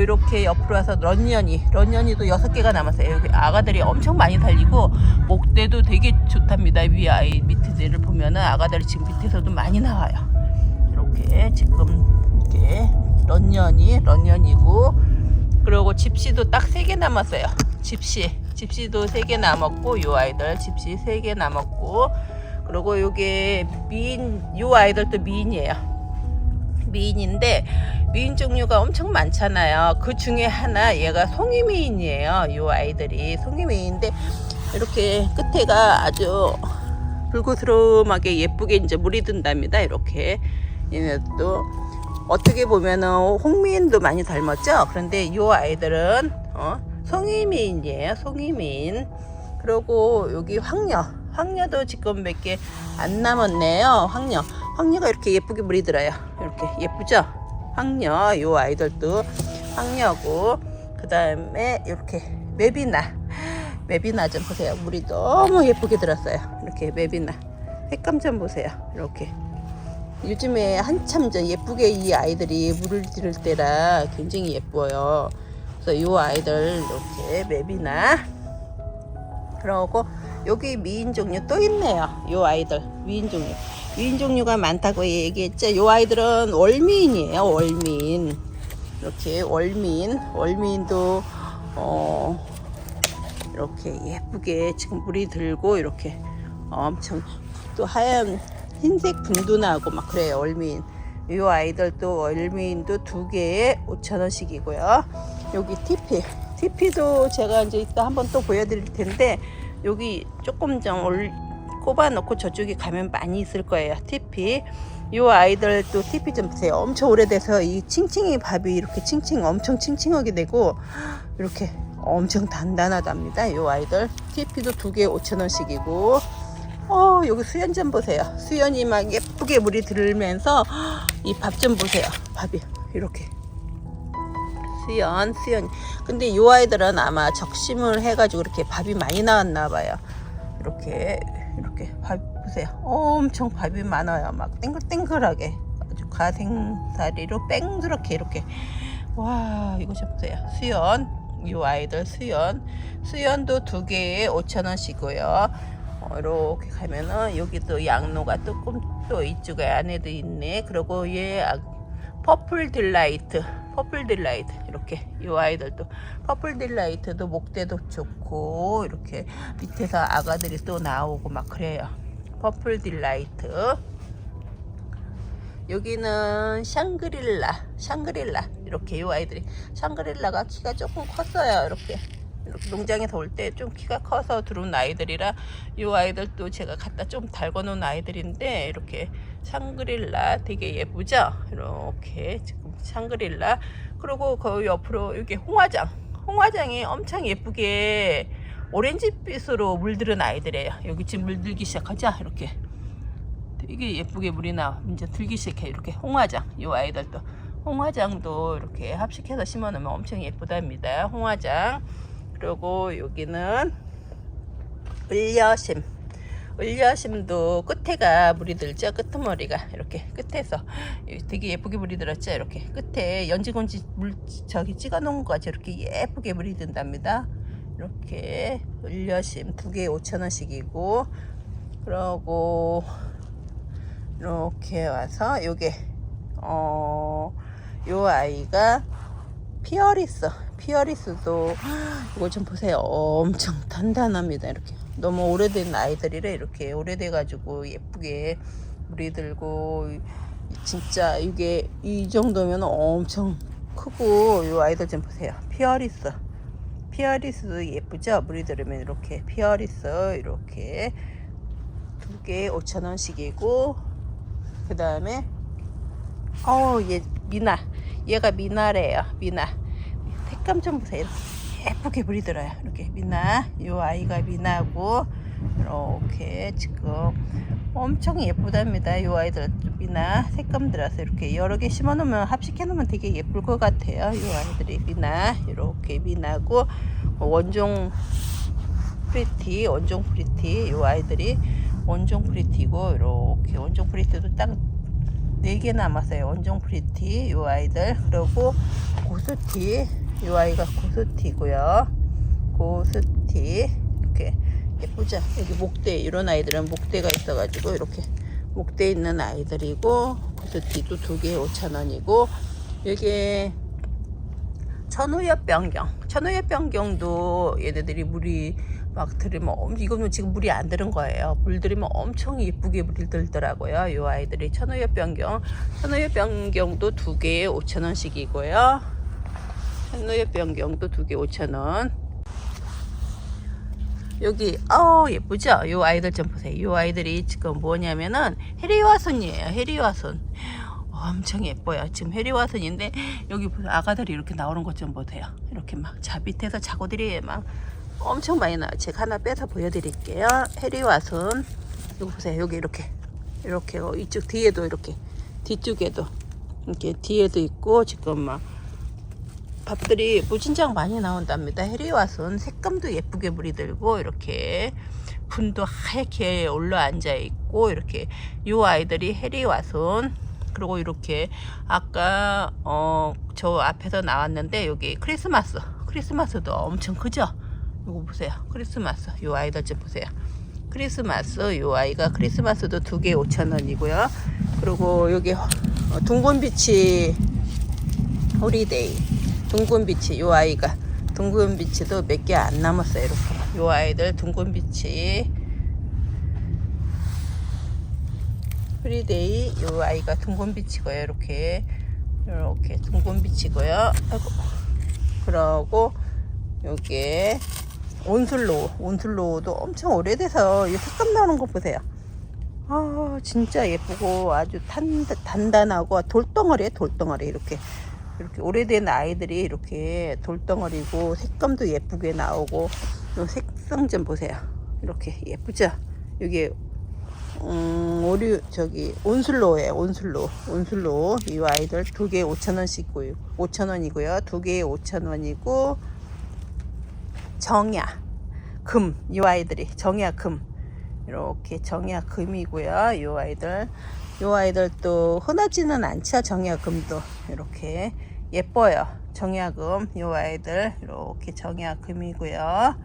이렇게 옆으로 와서 런년이 런년이도 여섯 개가 남았어요. 여기 아가들이 엄청 많이 달리고 목대도 되게 좋답니다. 위 아이 밑에를 보면은 아가들이 지금 밑에서도 많이 나와요. 이렇게 지금 이렇게 런년이 런년이고 그리고 집시도 딱 세 개 남았어요. 집시 집시도 세 개 남았고 요 아이들 집시 세 개 남았고 그리고 요게 미인 요 아이들도 미인이에요. 미인인데 미인 종류가 엄청 많잖아요. 그 중에 하나 얘가 송이미인이에요. 요 아이들이 송이미인인데 이렇게 끝에가 아주 불구스름하게 예쁘게 이제 물이 든답니다. 이렇게 얘네도 어떻게 보면은 홍미인도 많이 닮았죠. 그런데 요 아이들은 어, 송이미인이에요. 송이미인. 그리고 여기 황녀. 황녀도 지금 몇 개 안 남았네요. 황녀. 황녀가 이렇게 예쁘게 물이 들어요. 이렇게 예쁘죠? 황녀. 요 아이들도 황녀고 그 다음에 이렇게 맵이나 맵이나 좀 보세요. 물이 너무 예쁘게 들었어요. 이렇게 맵이나 색감 좀 보세요. 이렇게 요즘에 한참 전 예쁘게 이 아이들이 물을 들을 때라 굉장히 예뻐요. 그래서 이 아이들 이렇게 맵이나 그러고 여기 미인 종류 또 있네요. 이 아이들 미인 종류 미인 종류가 많다고 얘기했죠. 이 아이들은 월미인이에요. 월미인 이렇게 월미인 월미인도 어 이렇게 예쁘게 지금 물이 들고 이렇게 엄청 또 하얀 흰색 분도 나고 막 그래요 얼미인 이 아이들도 얼미인도 두 개에 5천원씩이고요 여기 티피 티피도 제가 이제 이따 한번 또 보여드릴 텐데 여기 조금 좀 올, 꼽아 놓고 저쪽에 가면 많이 있을 거예요. 티피. 이 아이들도 티피 좀 보세요 엄청 오래돼서 이 칭칭이 밥이 이렇게 칭칭 엄청 칭칭하게 되고 이렇게 엄청 단단하답니다. 이 아이들. 티피도 두 개에 5천원씩이고. 어 여기 수연 좀 보세요. 수연이 막 예쁘게 물이 들면서 이 밥 좀 보세요. 밥이 이렇게. 수연 수연 근데 이 아이들은 아마 적심을 해가지고 이렇게 밥이 많이 나왔나 봐요. 이렇게 이렇게 밥 보세요. 엄청 밥이 많아요. 막 땡글땡글하게. 아주 가생사리로 뺑그렇게 이렇게. 와 이거 좀 보세요. 수연. 이 아이들 수연. 수연도 두 개에 5천 원씩이고요. 어, 이렇게 가면은 여기도 양로가 조금 또 이쪽에 안에도 있네. 그리고 얘 아, 퍼플 딜라이트, 퍼플 딜라이트 이렇게 이 아이들도 퍼플 딜라이트도 목대도 좋고 이렇게 밑에서 아가들이 또 나오고 막 그래요. 퍼플 딜라이트. 여기는 샹그릴라, 샹그릴라 이렇게 이 아이들이 샹그릴라가 키가 조금 컸어요. 이렇게 농장에서 올 때 좀 키가 커서 들어온 아이들이라 이 아이들도 제가 갖다 좀 달궈 놓은 아이들인데 이렇게 샹그릴라 되게 예쁘죠? 이렇게 지금 샹그릴라. 그리고 그 옆으로 여기 홍화장. 홍화장이 엄청 예쁘게 오렌지빛으로 물들은 아이들이에요. 여기 지금 물들기 시작하죠? 이렇게. 되게 예쁘게 물이 나. 이제 들기 시작해. 이렇게 홍화장. 이 아이들도. 홍화장도 이렇게 합식해서 심어 놓으면 엄청 예쁘답니다. 홍화장. 그리고 여기는 을려심 을려심도 끝에가 물이 들죠? 끄트머리가 이렇게 끝에서. 되게 예쁘게 물이 들었죠? 이렇게 끝에 연지곤지 물 저기 찍어 놓은 거 같이 이렇게 예쁘게 물이 든답니다. 이렇게 을려심 두 개에 5천원씩이고 그러고 이렇게 와서 요게 어요 아이가 피어리스 피어리스도 이거 좀 보세요. 엄청 단단합니다. 이렇게 너무 오래된 아이들이래 이렇게. 오래돼 가지고 예쁘게 물이 들고 진짜 이게 이 정도면 엄청 크고 이 아이들 좀 보세요. 피어리스. 피어리스도 예쁘죠? 물이 들으면 이렇게 피어리스 이렇게. 두 개에 5천원씩이고 그 다음에 어얘 미나. 얘가 미나래요 미나. 색감 좀 보세요 예쁘게 들어요. 이렇게 미나 이 아이가 미나고 이렇게 지금 엄청 예쁘답니다. 이 아이들 미나 색감 들어서 이렇게 여러 개 심어 놓으면 합식해 놓으면 되게 예쁠 것 같아요. 이 아이들이 미나 이렇게 미나고 원종 프리티 원종 프리티 이 아이들이 원종 프리티고 이렇게 원종 프리티도 딱네개 남았어요. 원종 프리티 요 아이들. 그리고 고스티 요 아이가 고스티고요. 고스티 이렇게 예쁘죠? 여기 목대 이런 아이들은 목대가 있어가지고 이렇게 목대 있는 아이들이고 고스티도 두 개에 5,000원이고 여기 천우엽 변경 천우엽 변경도 얘네들이 물이 막 들으면 엄- 이거는 지금 물이 안 들은 거예요. 물 들이면 엄청 예쁘게 물이 들더라고요. 이 아이들이 천우엽 변경 천우엽 변경도 두 개에 5천 원씩이고요. 천우엽 변경도 두 개 5천 원. 여기 어 예쁘죠? 이 아이들 좀 보세요. 이 아이들이 지금 뭐냐면은 해리와손이에요. 해리와손. 엄청 예뻐요. 지금 해리와손인데 여기 보세요. 아가들이 이렇게 나오는 것 좀 보세요. 이렇게 막 자 밑에서 자고들이 막 엄청 많이 나와요. 제가 하나 빼서 보여드릴게요. 해리와손. 이거 보세요. 여기 이렇게 이렇게 어, 이쪽 뒤에도 이렇게 뒤쪽에도 이렇게 뒤에도 있고 지금 막 밥들이 무진장 많이 나온답니다. 해리와손 색감도 예쁘게 물이 들고 이렇게 분도 하얗게 올라앉아 있고 이렇게 요 아이들이 해리와손 그리고 이렇게 아까 어 저 앞에서 나왔는데 여기 크리스마스 크리스마스도 엄청 크죠? 이거 보세요. 크리스마스 요 아이들 좀 보세요. 크리스마스 요 아이가 크리스마스도 두 개 5천 원이고요. 그리고 여기 어, 둥근빛이 호리데이 둥근 빛이 요 아이가 둥근 빛이도 몇 개 안 남았어요 이렇게. 요 아이들 둥근 빛이. 프리데이 요 아이가 둥근 빛이고요 이렇게. 이렇게 둥근 빛이고요. 아이고. 그러고 요게 온슬로우 온슬로우도 엄청 오래돼서 이 색감 나오는 거 보세요. 아 진짜 예쁘고 아주 단, 단단하고 돌덩어리에 돌덩어리. 이렇게 이렇게 오래된 아이들이 이렇게 돌덩어리고 색감도 예쁘게 나오고 요 색상 좀 보세요. 이렇게 예쁘죠? 여기 음, 오류 저기 온슬로에 온슬로. 온슬로. 이 아이들 두 개에 5천원씩고요 5천원이고요. 두 개에 5천원이고 정야 금. 이 아이들이 정야 금. 이렇게 정야 금이고요. 이 아이들. 이 아이들 또 흔하지는 않죠 정야 금도. 이렇게 예뻐요. 정야금 이 아이들 이렇게 정야금이고요.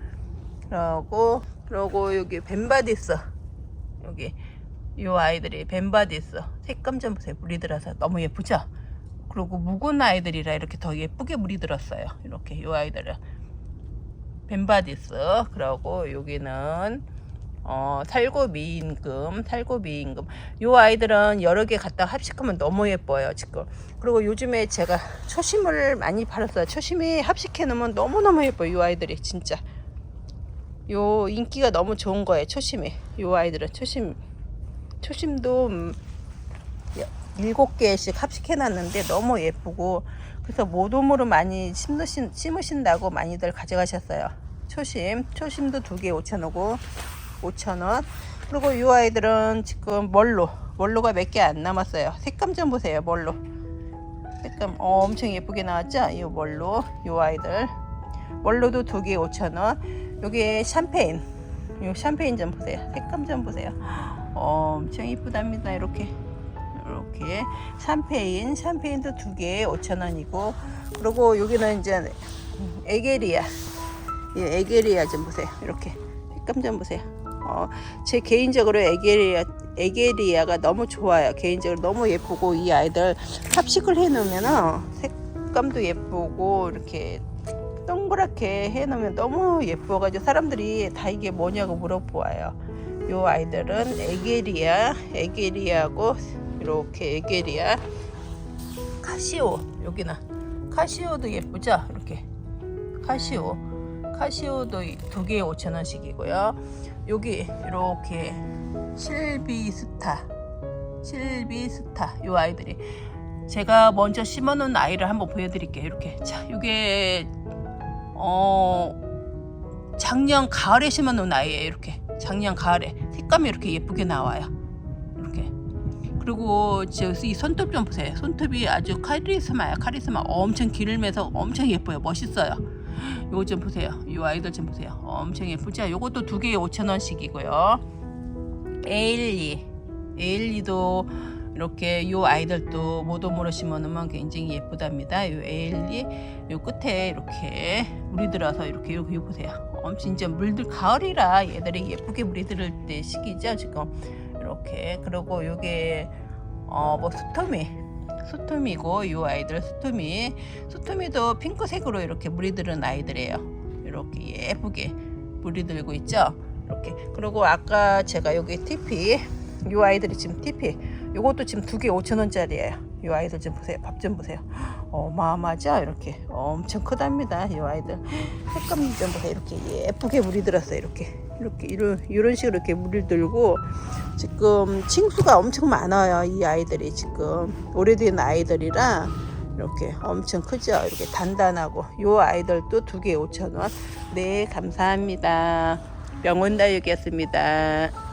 그러고 그러고 여기 벤바디스. 여기 이 아이들이 벤바디스. 색감 좀 보세요. 물이 들어서 너무 예쁘죠? 그리고 묵은 아이들이라 이렇게 더 예쁘게 물이 들었어요. 이렇게 이 아이들은. 벤바디스. 그러고 여기는 어, 살고미 임금, 살고미 임금. 요 아이들은 여러 개 갖다 합식하면 너무 예뻐요, 지금. 그리고 요즘에 제가 초심을 많이 팔았어요. 초심이 합식해 놓으면 너무너무 예뻐요, 요 아이들이, 진짜. 요 인기가 너무 좋은 거예요, 초심이. 요 아이들은 초심, 초심도 음, 여- 일곱 개씩 합식해 놨는데 너무 예쁘고, 그래서 모돔으로 많이 심으신, 심으신다고 많이들 가져가셨어요. 초심, 초심도 두 개에 5천원이고, 5,000원. 그리고 이 아이들은 지금 멀로, 멀로가 몇 개 안 남았어요. 색감 좀 보세요, 멀로. 색감 엄청 예쁘게 나왔죠? 이 멀로, 이 아이들. 멀로도 두 개에 5,000원. 여기 샴페인. 이 샴페인 좀 보세요. 색감 좀 보세요. 엄청 이쁘답니다. 이렇게. 이렇게 샴페인, 샴페인도 두 개에 5,000원이고 그리고 여기는 이제 에게리아. 이 에게리아 좀 보세요. 이렇게 색감 좀 보세요. 어, 제 개인적으로 에게리아 에게리아가 너무 좋아요. 개인적으로 너무 예쁘고 이 아이들 합식을 해놓으면 색감도 예쁘고 이렇게 동그랗게 해놓으면 너무 예뻐가지고 사람들이 다 이게 뭐냐고 물어보아요. 요 아이들은 에게리아, 에게리아고 이렇게 에게리아, 카시오 여기는 카시오도 예쁘죠? 이렇게 카시오, 카시오도 두 개에 5천 원씩이고요. 여기 이렇게 실비스타 실비스타 요 아이들이. 제가 먼저 심어놓은 아이를 한번 보여드릴게요. 이렇게. 자 이게 어 작년 가을에 심어놓은 아이예요. 이렇게. 작년 가을에. 색감이 이렇게 예쁘게 나와요. 이렇게. 그리고 저이 손톱 좀 보세요. 손톱이 아주 카리스마야 카리스마 엄청 길면서 엄청 예뻐요. 멋있어요 요거 좀 보세요. 이 아이들 좀 보세요. 엄청 예쁘죠? 요것도 두 개에 5천 원씩이고요. 에일리, 에일리도 이렇게 요 아이들도 모dom으로 심어놓으면 굉장히 예쁘답니다. 요 에일리 요 끝에 이렇게 물이 들어서 이렇게 이렇게 보세요. 엄청 진짜 물들 가을이라 얘들이 예쁘게 물이 들을 때 시기죠 지금 이렇게 그리고 요게 어뭐 수토미 수토미고 요 아이들 수토미 수토미도 핑크색으로 이렇게 물이 들은 아이들이에요. 이렇게 예쁘게 물이 들고 있죠. 이렇게 그리고 아까 제가 여기 TP 요 아이들이 지금 TP 요것도 지금 두 개 5천 원짜리예요. 요 아이들 좀 보세요. 밥 좀 보세요. 어마어마하죠? 이렇게 엄청 크답니다. 요 아이들 색감 좀 보세요. 이렇게 예쁘게 물이 들었어요. 이렇게 이렇게 이런 이런 식으로 이렇게 물이 들고 지금 칭수가 엄청 많아요. 이 아이들이 지금 오래된 아이들이라 이렇게 엄청 크죠. 이렇게 단단하고 요 아이들도 두 개 5천 원. 네 감사합니다. 명원다육이었습니다.